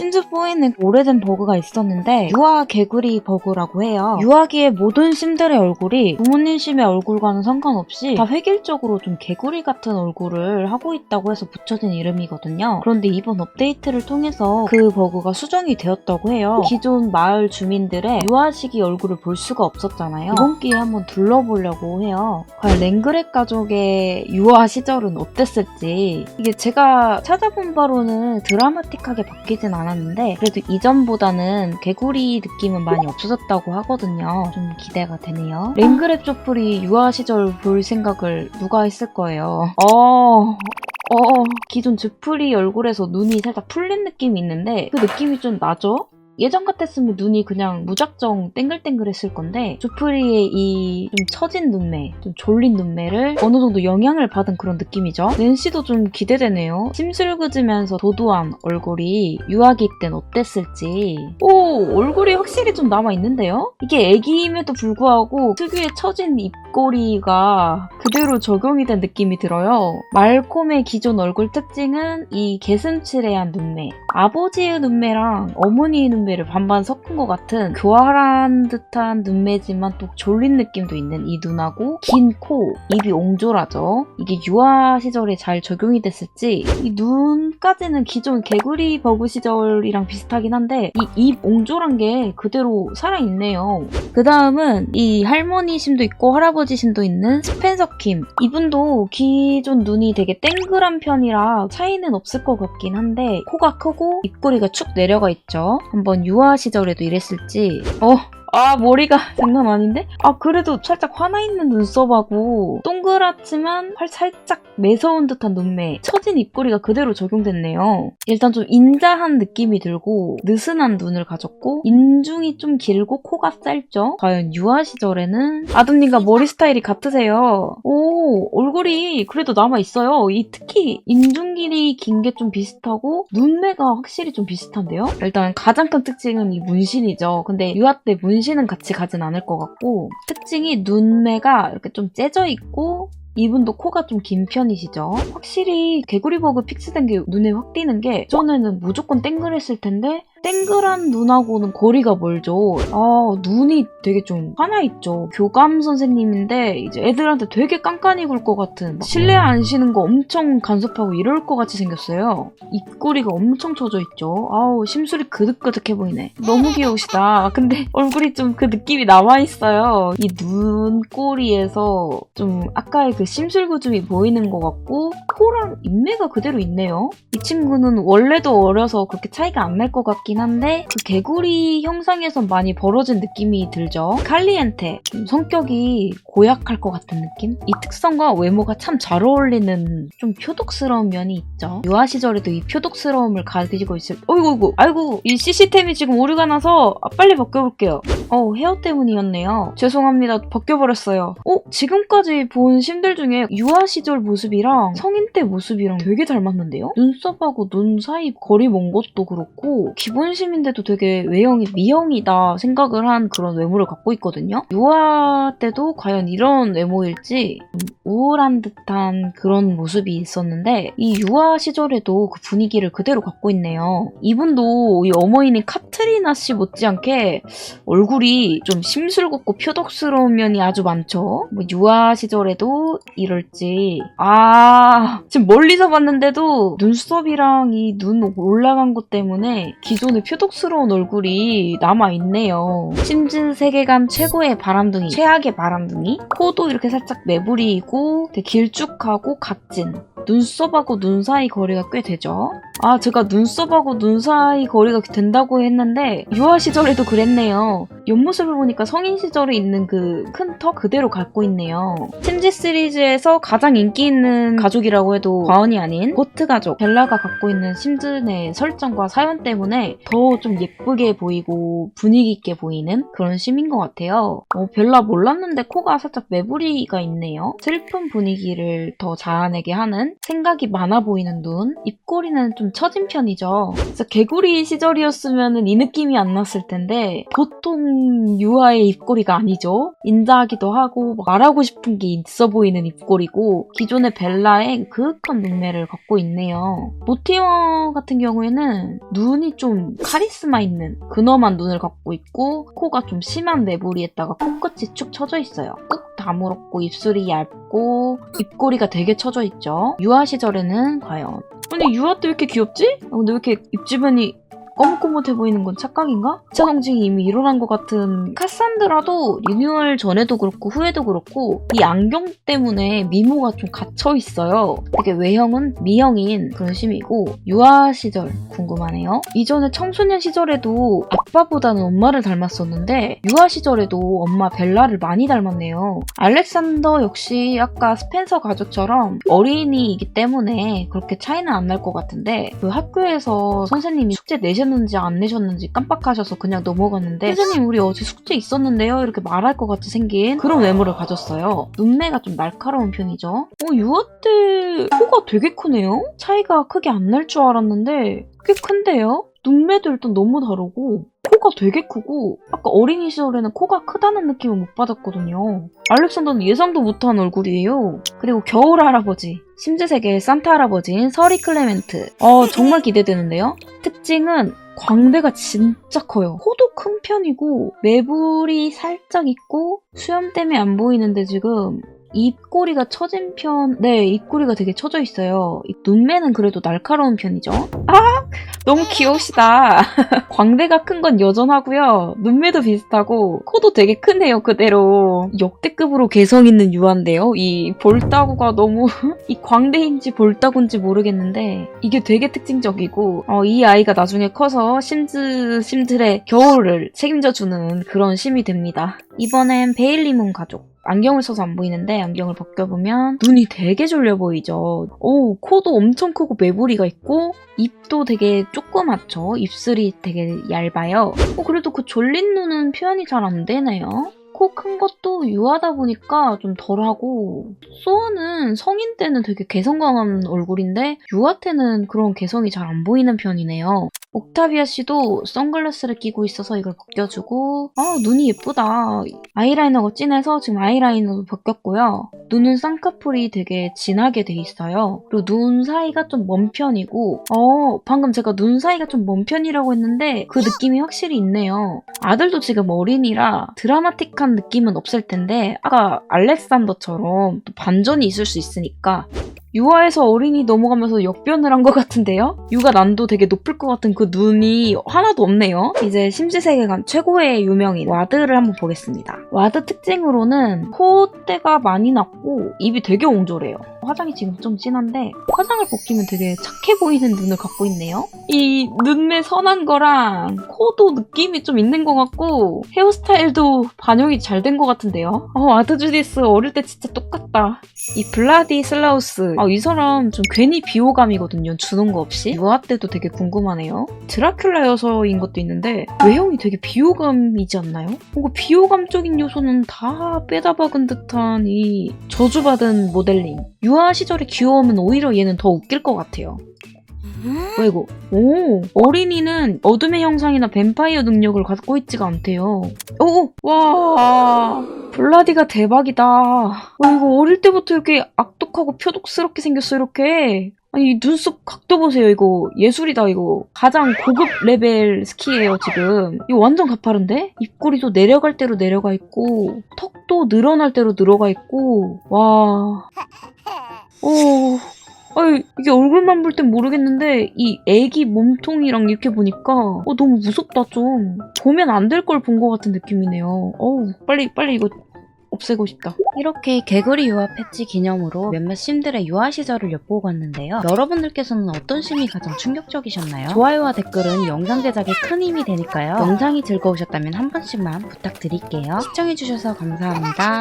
심즈4에는 오래된 버그가 있었는데 유아 개구리 버그라고 해요. 유아기의 모든 심들의 얼굴이 부모님 심의 얼굴과는 상관없이 다 획일적으로 좀 개구리 같은 얼굴을 하고 있다고 해서 붙여진 이름이거든요. 그런데 이번 업데이트를 통해서 그 버그가 수정이 되었다고 해요. 기존 마을 주민들의 유아 시기 얼굴을 볼 수가 없었잖아요. 이번 기회에 한번 둘러보려고 해요. 과연 랭그렉 가족의 유아 시절은 어땠을지 이게 제가 찾아본 바로는 드라마틱하게 바뀌진 않았 는데 그래도 이전보다는 개구리 느낌은 많이 없어졌다고 하거든요. 좀 기대가 되네요. 랭그랩 조플이 유아 시절 볼 생각을 누가 했을 거예요. 어... 어, 기존 주프리 얼굴에서 눈이 살짝 풀린 느낌이 있는데 그 느낌이 좀 나죠? 예전 같았으면 눈이 그냥 무작정 땡글땡글했을 건데 주프리의 이 좀 처진 눈매, 좀 졸린 눈매를 어느 정도 영향을 받은 그런 느낌이죠. 낸시도 좀 기대되네요. 심술궂으면서 도도한 얼굴이 유아기 땐 어땠을지. 오, 얼굴이 확실히 좀 남아있는데요? 이게 애기임에도 불구하고 특유의 처진 입꼬리가 그대로 적용이 된 느낌이 들어요. 말콤의 기존 얼굴 특징은 이 개슴츠레한 눈매. 아버지의 눈매랑 어머니의 눈매 를 반반 섞은 것 같은 교활한 듯한 눈매지만 또 졸린 느낌도 있는 이 눈하고 긴 코, 입이 옹졸하죠. 이게 유아 시절에 잘 적용이 됐을지 이 눈까지는 기존 개구리 버그 시절이랑 비슷하긴 한데 이 입 옹졸한 게 그대로 살아있네요. 그 다음은 이 할머니 심도 있고 할아버지 심도 있는 스펜서 킴. 이분도 기존 눈이 되게 땡글한 편이라 차이는 없을 것 같긴 한데 코가 크고 입꼬리가 축 내려가 있죠. 한번 유아 시절에도 이랬을지. 어, 아 머리가 장난 아닌데? 아 그래도 살짝 화나 있는 눈썹하고. 동그랗지만 활 살짝 매서운 듯한 눈매. 처진 입꼬리가 그대로 적용됐네요. 일단 좀 인자한 느낌이 들고 느슨한 눈을 가졌고 인중이 좀 길고 코가 짧죠? 과연 유아 시절에는? 아드님과 머리 스타일이 같으세요? 오 얼굴이 그래도 남아있어요. 이 특히 인중 길이 긴 게 좀 비슷하고 눈매가 확실히 좀 비슷한데요? 일단 가장 큰 특징은 이 문신이죠. 근데 유아 때 문신은 같이 가진 않을 것 같고 특징이 눈매가 이렇게 좀 째져 있고 이분도 코가 좀 긴 편이시죠? 확실히 개구리 버그 픽스된 게 눈에 확 띄는 게 전에는 무조건 땡글했을 텐데 땡글한 눈하고는 거리가 멀죠. 아, 눈이 되게 좀 하나 있죠. 교감 선생님인데 이제 애들한테 되게 깐깐히 굴 것 같은 막 실내 안 쉬는 거 엄청 간섭하고 이럴 것 같이 생겼어요. 입꼬리가 엄청 쳐져 있죠. 아우, 심술이 그득그득해 보이네. 너무 귀여우시다. 근데 얼굴이 좀 그 느낌이 남아 있어요. 이 눈꼬리에서 좀 아까의 그 심술궂음이 보이는 것 같고 코랑 입매가 그대로 있네요. 이 친구는 원래도 어려서 그렇게 차이가 안 날 것 같긴 한데 그 개구리 형상에선 많이 벌어진 느낌이 들죠. 칼리엔테 좀 성격이 고약할 것 같은 느낌? 이 특성과 외모가 참 잘 어울리는 좀 표독스러운 면이 있죠. 유아 시절에도 이 표독스러움을 가지고 있을 어이구 어이구 아이고 이 CC템이 지금 오류가 나서 아, 빨리 벗겨볼게요. 어 헤어 때문이었네요. 죄송합니다. 벗겨버렸어요. 어 지금까지 본 심들 중에 유아 시절 모습이랑 성인 때 모습이랑 되게 잘 맞는데요? 눈썹하고 눈 사이 거리 먼 것도 그렇고 기본 심인데도 되게 외형이 미형이다 생각을 한 그런 외모를 갖고 있거든요. 유아 때도 과연 이런 외모일지 좀 우울한 듯한 그런 모습이 있었는데 이 유아 시절에도 그 분위기를 그대로 갖고 있네요. 이분도 이 어머니는 카트리나 씨 못지않게 얼굴 이 좀 심술궂고 표독스러운 면이 아주 많죠. 뭐 유아 시절에도 이럴지 아 지금 멀리서 봤는데도 눈썹이랑 이 눈 올라간 것 때문에 기존의 표독스러운 얼굴이 남아 있네요. 심즈 세계관 최고의 바람둥이, 최악의 바람둥이. 코도 이렇게 살짝 매부리이고 되게 길쭉하고 각진. 눈썹하고 눈 사이 거리가 꽤 되죠. 아, 제가 눈썹하고 눈 사이 거리가 된다고 했는데 유아 시절에도 그랬네요. 옆모습을 보니까 성인 시절에 있는 그 큰 턱 그대로 갖고 있네요. 심지 시리즈에서 가장 인기 있는 가족이라고 해도 과언이 아닌 고트 가족 벨라가 갖고 있는 심슨의 설정과 사연 때문에 더 좀 예쁘게 보이고 분위기 있게 보이는 그런 심인 것 같아요. 어, 벨라 몰랐는데 코가 살짝 매부리가 있네요. 슬픈 분위기를 더 자아내게 하는 생각이 많아 보이는 눈, 입꼬리는 좀 처진 편이죠. 그래서 개구리 시절이었으면 이 느낌이 안 났을 텐데 보통 유아의 입꼬리가 아니죠. 인자하기도 하고 막 말하고 싶은 게 있어 보이는 입꼬리고 기존의 벨라의 그윽한 눈매를 갖고 있네요. 모티어 같은 경우에는 눈이 좀 카리스마 있는 근엄한 눈을 갖고 있고 코가 좀 심한 매부리에다가 코끝이 축 처져 있어요. 꾹 다물었고 입술이 얇고 입꼬리가 되게 처져 있죠. 유아 시절에는 과연 아니 유아 때 왜 이렇게 귀엽지? 아, 근데 왜 이렇게 입주변이 꼬뭇꼬뭇해 보이는 건 착각인가? 2차 성징이 이미 일어난 것 같은 카산드라도 리뉴얼 전에도 그렇고 후에도 그렇고 이 안경 때문에 미모가 좀 갇혀 있어요. 되게 외형은 미형인 그런 심이고 유아 시절 궁금하네요. 이전에 청소년 시절에도 아빠보다는 엄마를 닮았었는데 유아 시절에도 엄마 벨라를 많이 닮았네요. 알렉산더 역시 아까 스펜서 가족처럼 어린이이기 때문에 그렇게 차이는 안 날 것 같은데 그 학교에서 선생님이 숙제 내 셨는지 안 내셨는지 깜빡하셔서 그냥 넘어갔는데 선생님 우리 어제 숙제 있었는데요 이렇게 말할 것 같이 생긴 그런 외모를 가졌어요. 눈매가 좀 날카로운 편이죠. 어 유아 때 코가 되게 크네요. 차이가 크게 안 날 줄 알았는데 꽤 큰데요. 눈매도 일단 너무 다르고 코가 되게 크고 아까 어린이 시절에는 코가 크다는 느낌을 못 받았거든요. 알렉산더는 예상도 못한 얼굴이에요. 그리고 겨울 할아버지, 심즈세계의 산타 할아버지인 서리 클레멘트. 어 정말 기대되는데요. 특징은 광대가 진짜 커요. 코도 큰 편이고 매불이 살짝 있고 수염 때문에 안 보이는데 지금 입꼬리가 처진 편, 네, 입꼬리가 되게 처져 있어요. 이 눈매는 그래도 날카로운 편이죠. 아! 너무 귀여우시다. 광대가 큰 건 여전하고요. 눈매도 비슷하고, 코도 되게 크네요, 그대로. 역대급으로 개성 있는 유아인데요. 이 볼따구가 너무, 이 광대인지 볼따구인지 모르겠는데, 이게 되게 특징적이고, 어, 이 아이가 나중에 커서 심즈, 심들의 겨울을 책임져주는 그런 심이 됩니다. 이번엔 베일리문 가족. 안경을 써서 안 보이는데 안경을 벗겨보면 눈이 되게 졸려 보이죠. 오 코도 엄청 크고 매부리가 있고 입도 되게 조그맣죠. 입술이 되게 얇아요. 어, 그래도 그 졸린 눈은 표현이 잘 안 되네요. 코 큰 것도 유하다 보니까 좀 덜하고 소아는 성인 때는 되게 개성 강한 얼굴인데 유아 때는 그런 개성이 잘 안 보이는 편이네요. 옥타비아 씨도 선글라스를 끼고 있어서 이걸 벗겨주고 아 눈이 예쁘다. 아이라이너가 진해서 지금 아이라이너도 벗겼고요. 눈은 쌍꺼풀이 되게 진하게 돼 있어요. 그리고 눈 사이가 좀 먼 편이고 어 방금 제가 눈 사이가 좀 먼 편이라고 했는데 그 느낌이 확실히 있네요. 아들도 지금 어린이라 드라마틱한 느낌은 없을 텐데 아까 알렉산더처럼 또 반전이 있을 수 있으니까 유아에서 어린이 넘어가면서 역변을 한 것 같은데요? 유가 난도 되게 높을 것 같은 그 눈이 하나도 없네요. 이제 심지세계관 최고의 유명인 와드를 한번 보겠습니다. 와드 특징으로는 콧대가 많이 났고 입이 되게 옹졸해요. 화장이 지금 좀 진한데 화장을 벗기면 되게 착해 보이는 눈을 갖고 있네요. 이 눈매 선한 거랑 코도 느낌이 좀 있는 것 같고 헤어스타일도 반영이 잘 된 것 같은데요. 어, 와드 주디스 어릴 때 진짜 똑같다. 이 블라디 슬라우스 아, 이 사람 좀 괜히 비호감이거든요. 주는 거 없이. 유아 때도 되게 궁금하네요. 드라큘라 여서인 것도 있는데 외형이 되게 비호감이지 않나요? 뭔가 비호감적인 요소는 다 빼다 박은 듯한 이 저주받은 모델링. 유아 시절의 귀여움은 오히려 얘는 더 웃길 것 같아요. 왜 이거? 오, 어린이는 어둠의 형상이나 뱀파이어 능력을 갖고 있지가 않대요. 오, 와, 블라디가 대박이다. 와, 이거 어릴 때부터 이렇게 악독하고 표독스럽게 생겼어, 이렇게. 아니, 이 눈썹 각도 보세요, 이거. 예술이다, 이거. 가장 고급 레벨 스키예요, 지금. 이거 완전 가파른데? 입꼬리도 내려갈 대로 내려가 있고, 턱도 늘어날 대로 늘어가 있고, 와. 오. 아유, 이게 얼굴만 볼 땐 모르겠는데, 이 애기 몸통이랑 이렇게 보니까, 어, 너무 무섭다, 좀. 보면 안 될 걸 본 것 같은 느낌이네요. 어우, 빨리, 빨리 이거 없애고 싶다. 이렇게 개구리 유아 패치 기념으로 몇몇 심들의 유아 시절을 엿보고 갔는데요. 여러분들께서는 어떤 심이 가장 충격적이셨나요? 좋아요와 댓글은 영상 제작에 큰 힘이 되니까요. 영상이 즐거우셨다면 한 번씩만 부탁드릴게요. 시청해주셔서 감사합니다.